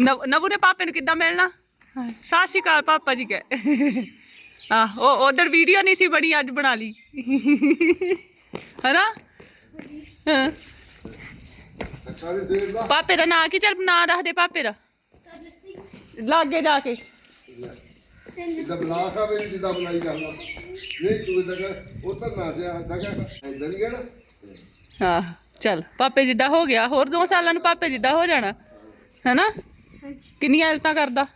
ਨਵ- ਨਵੂ ਨੇ ਪਾਪੇ ਨੂੰ ਕਿੱਦਾਂ ਮਿਲਣਾ? ਸਤਿ ਸ਼੍ਰੀ ਅਕਾਲ ਪਾਪਾ ਜੀ ਕਹੇ। ਆ ਉਹ ਉਧਰ ਵੀਡੀਓ ਨਹੀਂ ਸੀ ਬਣੀ ਅੱਜ ਬਣਾ ਲਈ। ਹੈਨਾ? ਪਾਪੇ ਦਾ ਨਾਂ ਕੀ? ਚੱਲ ਨਾਂ ਦੱਸ ਦੇ ਪਾਪੇ ਦਾ। ਲਾਗੇ ਜਾ ਕੇ। ਜਿੱਦਾਂ ਬਲਾ ਖਾਵੇ ਜਿੱਦਾਂ ਬੁਲਾਈ ਕਰਨਾ। ਨਹੀਂ ਤੂੰ ਇਦਾਂ ਉਤਰ ਨਾ ਸਿਆ ਦਗਾ ਇਦਾਂ ਨਹੀਂ ਕਹਿਣਾ। ਹਾਂ ਚੱਲ ਪਾਪੇ ਜਿੱਡਾ ਹੋ ਗਿਆ ਹੋਰ ਦੋ ਸਾਲਾਂ ਨੂੰ ਪਾਪੇ ਜਿੱਡਾ ਹੋ ਜਾਣਾ। ਹੈਨਾ? ਕਿੰਨੀਆਂ ਐਲਤਾਂ ਕਰਦਾ?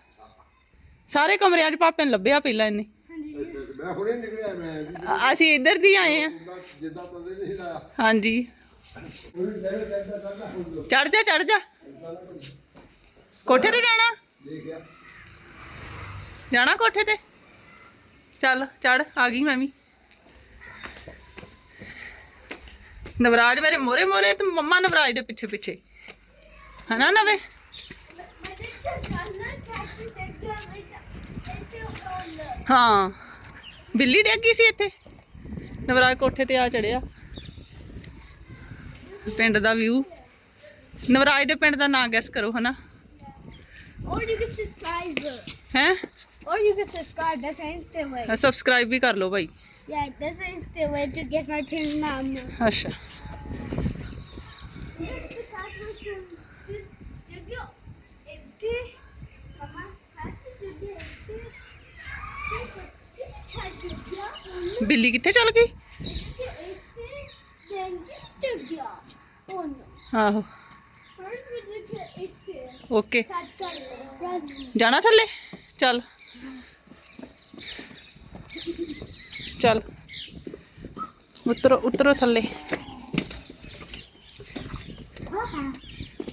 ਸਾਰੇ ਕਮਰਿਆਂ 'ਚ ਪਾਪੇ ਨੂੰ ਲੱਭਿਆ ਪਹਿਲਾਂ ਇਹਨੇ। ਮੈਂ ਹੁਣੇ ਨਿਕਲਿਆ ਮੈਂ ਵੀ ਅ- ਅਸੀਂ ਇੱਧਰ ਦੀ ਆਏ ਆ ਜਿੱਦਾਂ ਜਿੱਦਾਂ ਤੰਦੇ ਨਹੀਂ ਲਾਇਆ। ਹਾਂਜੀ। ਚੜ ਜਾ ਚੜ ਜਾ। ਕੋਠੇ ਤੇ ਜਾਣਾ? ਦੇਖ ਗਿਆ ਜਾਣਾ ਕੋਠੇ ਤੇ? ਚੱਲ ਚੜ ਆ ਗਈ ਮੈਂ ਵੀ। ਨਵਰਾਜ ਮੇਰੇ ਮੋਰੇ ਮੋਰੇ ਤੇ ਮੰਮਾ ਨਵਰਾਜ ਦੇ ਪਿੱਛੇ ਪਿੱਛੇ ਹਨਾ ਨਵੇ? ਹਾਂ ਬਿੱਲੀ ਡਿੱਗ ਸੀ ਇੱਥੇ ਨਵਰਾਜ ਕੋਠੇ ਤੇ ਆ ਚੜਿਆ ਪਿੰਡ ਦਾ ਵਿਊ ਨਵਰਾਜ ਦੇ ਪਿੰਡ ਦਾ ਨਾਂ ਗੈਸ ਕਰੋ ਹਨਾ Or you can subscribe. ਹੈ you can subscribe. That's the instant way. Subscribe ਵੀ ਕਰ ਲਓ ਭਾਈ that's the instant way to get my pin mom. ਅੱਛਾ ਬਿੱਲੀ ਕਿੱਥੇ ਚਲ ਗਈ ਆਹੋ ਓਕੇ ਜਾਣਾ ਥੱਲੇ ਚੱਲ ਚੱਲ ਉਤਰੋ ਉਤਰੋ ਥੱਲੇ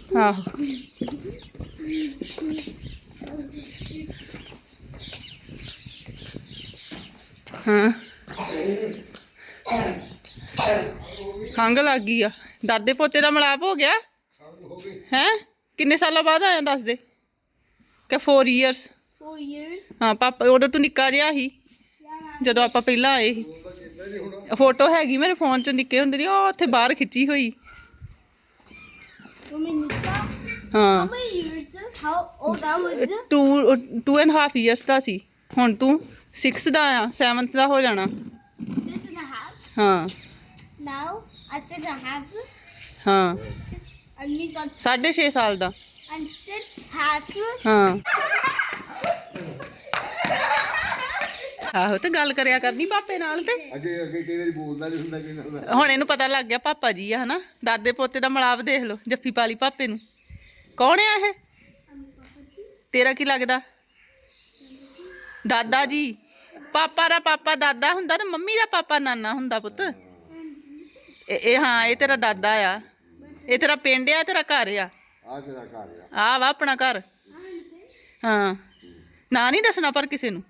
ਆਹੋ ਹਾਂ ਖੰਗ ਲੱਗ ਗਈ ਆ। ਦਾਦੇ ਪੋਤੇ ਦਾ ਮਲਾਪ ਹੋ ਗਿਆ? ਹੋ? ਕਿੰਨੇ ਸਾਲਾਂ ਬਾਅਦ ਆਇਆ ਦੱਸ ਦੇ? ਕਿ 4 ਇਅਰਸ Four years. ਹਾਂ ਪਾਪਾ ਉਦੋਂ ਤੂੰ ਨਿੱਕਾ ਜਿਹਾ ਸੀ। ਜਦੋਂ ਆਪਾਂ ਪਹਿਲਾਂ ਆਏ ਸੀ। ਫੋਟੋ ਹੈਗੀ ਮੇਰੇ ਫੋਨ 'ਚ ਨਿੱਕੇ ਹੁੰਦੇ ਦੀ ਉਹ ਉੱਥੇ ਬਾਹਰ ਖਿੱਚੀ ਹੋਈ. ਹਾਂ। How many years? How old I was? 2 2 and half years ਦਾ ਸੀ। ਹੁਣ ਤੂੰ 6 ਦਾ ਆ 7th ਦਾ ਹੋ ਜਾਣਾ Six and a half. ਹਾਂ। Now I'm six and a half. ਹਾਂ। Six, I mean, I'm, 6.5 ਸਾਲ ਦਾ। I'm six half. ਹਾਂ। ਆਹੋ ਤੇ ਗੱਲ ਕਰਿਆ ਕਰਨੀ ਪਾਪੇ ਨਾਲ ਤੇ। ਅੱਗੇ ਅੱਗੇ ਕਈ ਵਾਰੀ ਬੋਲਦਾ ਨਹੀਂ ਹੁੰਦਾ ਕਿ ਨਾ ਹੁਣ ਇਹਨੂੰ ਪਤਾ ਲੱਗ ਗਿਆ ਪਾਪਾ ਜੀ ਆ ਹਨਾ? ਦਾਦੇ ਪੋਤੇ ਦਾ ਮਲਾਪ ਦੇਖ ਲਓ ਜੱਫੀ ਪਾਲੀ ਪਾਪੇ ਨੂੰ। ਕੌਣ ਆ ਇਹ? ਤੇਰਾ ਕੀ ਲੱਗਦਾ? ਦਾਦਾ ਜੀ। ਪਾਪਾ ਦਾ ਪਾਪਾ ਦਾਦਾ ਹੁੰਦਾ ਤੇ ਮੰਮੀ ਦਾ ਪਾਪਾ ਨਾਨਾ ਹੁੰਦਾ ਪੁੱਤ। ਇਹ ਇਹ ਹਾਂ ਇਹ ਤੇਰਾ ਦਾਦਾ ਆ। ਇਹ ਤੇਰਾ ਪਿੰਡ ਆ ਤੇਰਾ ਘਰ ਆ। ਆ ਤੇਰਾ ਘਰ ਆ। ਆ ਵਾ ਆਪਣਾ ਘਰ। ਹਾਂ। ਨਾ ਨਹੀਂ ਦੱਸਣਾ ਪਰ ਕਿਸੇ ਨੂੰ।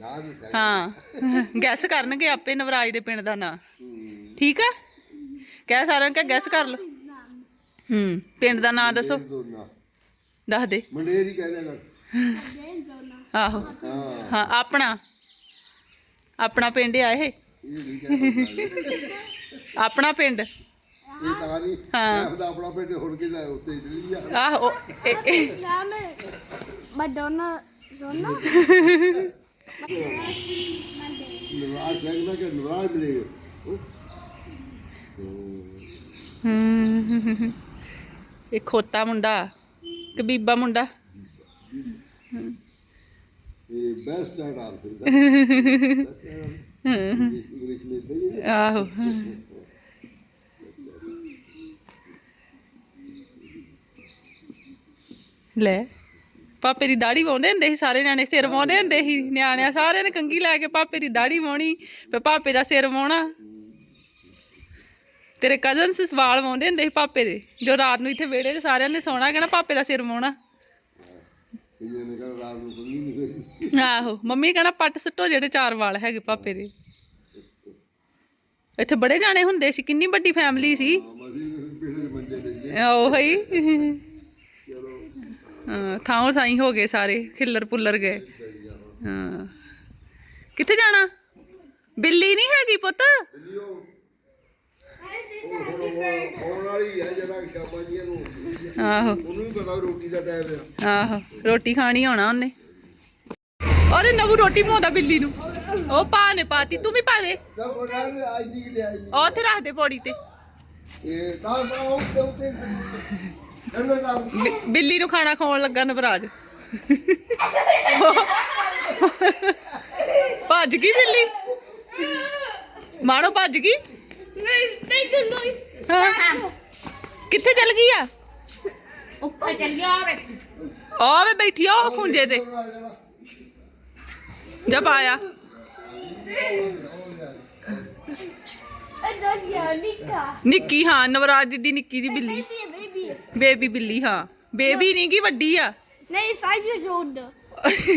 ਨਾ ਨਹੀਂ ਸਹੀ ਹਾਂ। ਗੈਸ ਕਰਨਗੇ ਆਪੇ ਨਵਰਾਜ ਦੇ ਪਿੰਡ ਦਾ ਨਾਂ। ਠੀਕ ਆ? ਕਹਿ ਸਾਰਿਆਂ ਨੂੰ ਕਿ ਗੈਸ ਕਰ ਲਓ। ਹੂੰ। ਪਿੰਡ ਦਾ ਨਾਂ ਦੱਸੋ। ਦੱਸ ਦੇ। ਮੰਡੇਰ ਹੀ ਕਹਿੰਦੇ ਨਾ ਆਹੋ ਹਾਂ ਆਪਣਾ। ਆਪਣਾ ਪਿੰਡ ਆ ਇਹ? ਆਪਣਾ ਪਿੰਡ? ਇਹ ਤਾਂ ਨਹੀਂ। ਹਾਂ। ਮੈਂ ਉਹਦਾ ਆਪਣਾ ਪਿੰਡ ਹੁਣ ਕਿਹਦਾ ਉੱਤੇ ਇਟਲੀ ਆ। ਆਹੋ ਇਹ- ਇਹ- ਸਿੰਘ ਦਾ ਕਿ ਮਿਲੇ ਹੂੰ। ਇਹ ਖੋਤਾ ਮੁੰਡਾ ਕਬੀਬਾ ਮੁੰਡਾ। ਬੈਸਟ ਐਟ ਆਲ ਫਿਰ ਇੰਗਲਿਸ਼ में इतना ही है ਆਹੋ ਲੈ ਪਾਪੇ ਦੀ ਦਾੜੀ ਵਾਉਂਦੇ ਹੁੰਦੇ ਸੀ ਸਾਰੇ ਨਿਆਣੇ ਸਿਰ ਵਾਉਂਦੇ ਹੁੰਦੇ ਸੀ ਨਿਆਣਿਆਂ ਸਾਰਿਆਂ ਨੇ ਕੰਗੀ ਲੈ ਕੇ ਪਾਪੇ ਦੀ ਦਾੜੀ ਵਾਉਣੀ ਤੇ ਪਾਪੇ ਦਾ ਸਿਰ ਵਾਉਣਾ ਤੇਰੇ ਕਜ਼ਨਸ ਵਾਲ ਵਾਉਂਦੇ ਹੁੰਦੇ ਸੀ ਪਾਪੇ ਦੇ ਜੋ ਰਾਤ ਨੂੰ ਇੱਥੇ ਵਿਹੜੇ 'ਚ ਸਾਰਿਆਂ ਨੇ ਸੌਣਾ ਕਹਿਣਾ ਪਾਪੇ ਦਾ ਸਿਰ ਵਾਉਣਾ ਇਹ ਨੇ ਕਹਾ ਰਾਤ ਨੂੰ ਕੋਈ ਨਹੀਂ ਹੋਈ ਆਹੋ ਮੰਮੀ ਕਹਿਣਾ ਪੱਟ ਸੁੱਟੋ ਜਿਹੜੇ ਚਾਰ ਵਾਲ ਹੈਗੇ ਪਾਪੇ ਦੇ। ਇੱਥੇ ਬੜੇ ਜਾਣੇ ਹੁੰਦੇ ਸੀ ਕਿੰਨੀ ਵੱਡੀ ਫੈਮਿਲੀ ਸੀ। ਮਸੀਂ ਪਿਛਲੇ ਬੰਦੇ ਦੇ ਉਹ। ਹੀ ਚਲੋ। ਹਾਂ ਥਾਂ ਥਾਈ ਹੋ ਗਏ ਸਾਰੇ ਖਿੱਲਰ ਪੁੱਲਰ ਗਏ। ਹਾਂ। ਕਿੱਥੇ ਜਾਣਾ? ਬਿੱਲੀ ਨਹੀਂ ਹੈਗੀ ਪੁੱਤ? ਲਿਓ ਉਹ ਹੁਣ ਉਹ ਆਉਣ ਵਾਲੀ ਹੈ ਜਰਾ ਸ਼ਾਮਾਂ ਜੀਆਂ ਨੂੰ। ਆਹੋ। ਉਹਨੂੰ ਵੀ ਪਤਾ ਰੋਟੀ ਦਾ ਟਾਈਮ ਆ। ਆਹੋ ਰੋਟੀ ਖਾਣੀ ਆਉਣਾ ਉਹਨੇ। ਅਰੇ ਨਵੂ ਰੋਟੀ ਬਣਾਉਂਦਾ ਬਿੱਲੀ ਨੂੰ। ਉਹ ਪਾ ਨੇ ਪਾਤੀ। ਤੂੰ ਵੀ ਪਾ ਦੇ। ਤਾਂ ਕੋਣਾ ਅੱਜ ਨਹੀਂ ਲਿਆ ਉਹ ਉੱਥੇ ਰੱਖ ਦੇ ਪੌੜੀ ਤੇ। ਇਹ ਤਾਂ ਤਾਂ ਉਹ ਤੇ ਉੱਤੇ। ਇਹਨਾਂ ਦਾ ਬਿ- ਬਿੱਲੀ ਨੂੰ ਖਾਣਾ ਖਵਾਉਣ ਲੱਗਾ ਨਵਰਾਜ। ਭੱਜ ਗਈ ਬਿੱਲੀ। ਮਾਣੋ ਭੱਜ ਗਈ। ਹਾਂ। ਕਿੱਥੇ ਚਲ ਗਈ ਆ ਉੱਪਰ ਚੱਲ ਗਿਆ ਵੇ ਆ ਵੇ ਬੈਠੀ ਆ ਉਹ ਖੁੰਝੇ ਤੇ। ਜਾ ਪਾਇਆ ਇਦਾਂ ਗਿਆ ਨਿੱਕਾ। ਨਿੱਕੀ ਹਾਂ ਨਵਰਾਜ ਜਿੱਡੀ ਨਿੱਕੀ ਦੀ ਬਿੱਲੀ। Baby baby. ਬੇਬੀ ਬਿੱਲੀ ਹਾਂ। ਬੇਬੀ ਨਹੀਂ ਗੀ ਵੱਡੀ ਆ। ਨਹੀਂ 5 years old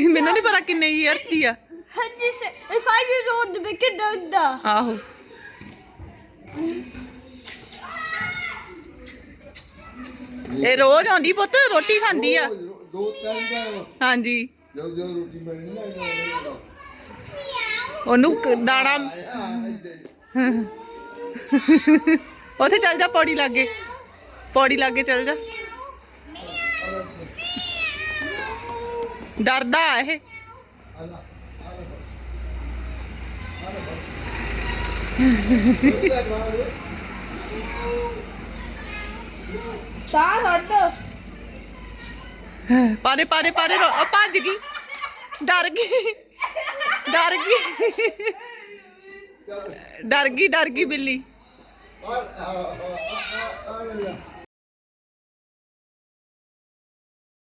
ਮੈਨੂੰ ਨਹੀਂ ਪਤਾ ਕਿੰਨੇ ਇਅਰਸ ਦੀ ਆ। ਹੰਦੀ ਸੇ 5 years old ਬੇ ਕਿਦਾਂ ਦਾ ਆਹੋ। ਇਹ ਰੋਜ਼ ਆਉਂਦੀ ਪੁੱਤ ਰੋਟੀ ਖਾਂਦੀ ਆ। ਦੋ ਤਿੰਨ ਟਾਈਮ ਹਾਂਜੀ। ਜਦੋਂ ਜਦੋਂ ਰੋਟੀ ਬਣਨੀ ਨਾ ਇਹਨਾਂ ਉਹਨੂੰ ਕ- ਦਾਣਾ ਉੱਥੇ ਚੱਲ ਜਾ ਪੌੜੀ ਲਾਗੇ। ਪੌੜੀ ਲਾਗੇ ਚੱਲ ਜਾ। ਡਰਦਾ ਆ ਇਹ ਆਲਾ ਆਲਾ ਸਾਰ ਹਟ ਪਾਰੇ ਪਾਰੇ ਪਾਰੇ ਰੋ- ਉਹ ਭੱਜ ਗਈ ਡਰ ਗਈ ਡਰ